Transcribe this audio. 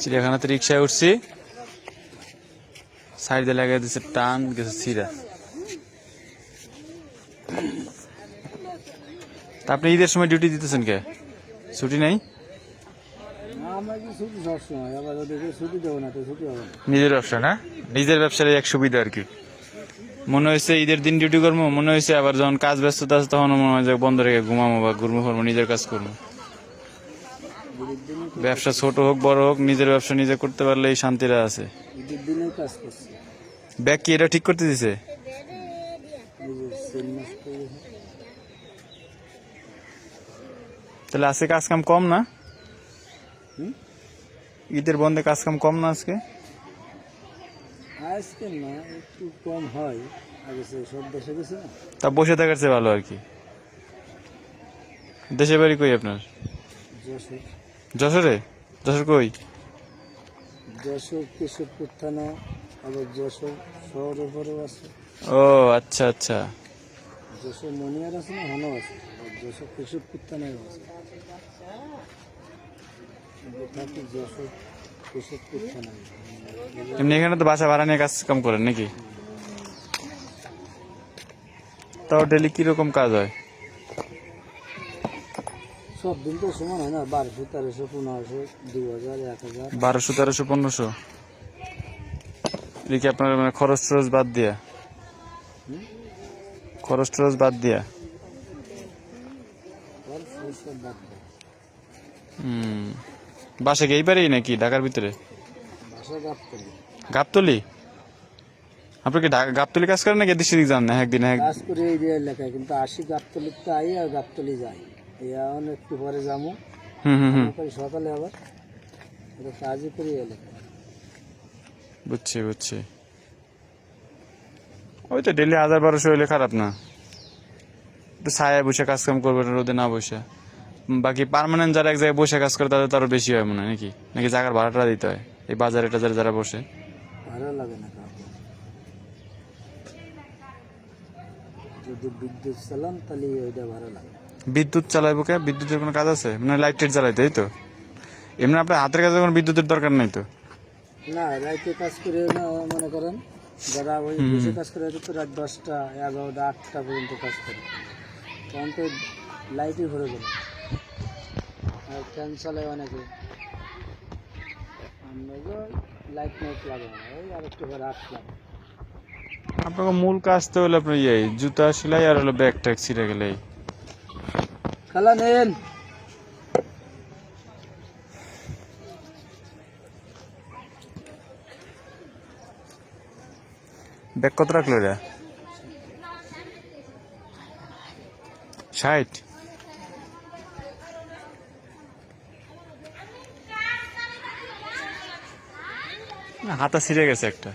চিড়িয়াখানাতে রিক্সায় উঠছি। সাইডে লাগিয়ে দিচ্ছে টান গেছে ছিঁড়া। তা আপনি ঈদের সময় ডিউটি দিতেছেন কে? ছুটি নাই? নিজের ব্যবসা না? নিজের ব্যবসার এক সুবিধা আর কি। মনে হয়েছে ঈদের দিন ডিউটি করব মনে হয়েছে আবার যখন কাজ ব্যস্ততা আছে তখন মনে হয় যে বন্ধ রেখে ঘুমাবো বা ঘুরবো করব নিজের কাজ করব। ব্যবসা ছোট হোক বড় হোক নিজের ব্যবসা নিজে করতে পারলে এই শান্তিটা আছে। ব্যাগ কি এটা ঠিক করতে দিছে? তাহলে আজকে কাজ কাম কম না? ঈদের বন্ধে কাজ কাম কম না আজকে? আজকে না একটু কম হয়। আগে সব দেশে গেছে না। তা বসে থাকার চেয়ে ভালো আর কি। দেশে বাড়ি কই আপনার? যশোর। যশোরে? যশোর কই? যশোর কেশবপুর থানা আবার যশোর শহরের পরেও আছে। ও আচ্ছা আচ্ছা। যশোর মনিয়ার আছে না হনও আছে? যশোর কেশবপুর থানায় আছে। যশোর কেশবপুর থানায়। এমনি এখানে তো বাসা ভাড়া নিয়ে কাজ কাম করেন নাকি? তাও ডেলি কীরকম কাজ হয়? সব দিন তো সমান হয় না বারোশো তেরোশো পনেরোশো দু হাজার এক হাজার বারোশো তেরোশো পনেরোশো? এটা কি আপনার মানে খরচ টরচ বাদ দিয়া? খরচ টরচ বাদ দিয়া? হুম। বাসা গেই পারি নাকি ঢাকার ভিতরে? বাসা গাবতলি। আপনি কি ঢাকা গাবতলি কাজ করেন নাকি দিশি যান? না একদিন এক কাজ করে এই এলাকায় কিন্তু আসি গাবতলিতে আই আর গাবতলি যাই। এখন একটু পরে যাব। সকালে আবার কাজই করি এলাকায় বুঝছি বুঝছি। ওই তো ডেলি হাজার বারোশো হইলে খারাপ না। একটু ছায়ায় বসে কাজ কাম করবে রোদে না বসে। বাকি পার্মানেন্ট যারা এক জায়গায় বসে কাজ করে তাদের তো আরও বেশি হয় মনে হয় নাকি? নাকি জায়গার ভাড়াটা দিতে হয়? এই বাজারে টাজারে যারা বসে। ভালো লাগে না যদি বিদ্যুৎ চালান তাহলে ওইটা ভালো লাগে। বিদ্যুৎ চালাইবো কে? বিদ্যুতের কোনো কাজ আছে? মানে লাইট টাইট জ্বালাইতে এই তো। এমনি আপনার হাতের কাছে কোনো বিদ্যুতের দরকার নাই তো? না রাইতে কাজ করে না মনে করেন যারা ওই বসে কাজ করে তো রাত দশটা এগারোটা আটটা পর্যন্ত কাজ করে। তখন তো লাইটই ভরে গেল আর ফ্যান চালায় অনেকে। আমরা তো লাইট নাইট লাগে না ওই আর একটু করে রাখলাম আপনাকে মূল কাজ তো হলো আপনার ইয়ে জুতা সেলাই আর হলো ব্যাগ ট্যাগ ছিঁড়ে গেলেই। খালা নেন। ব্যাগ কত রাখল রে? ষাট। হাতা ছিঁড়ে গেছে একটা।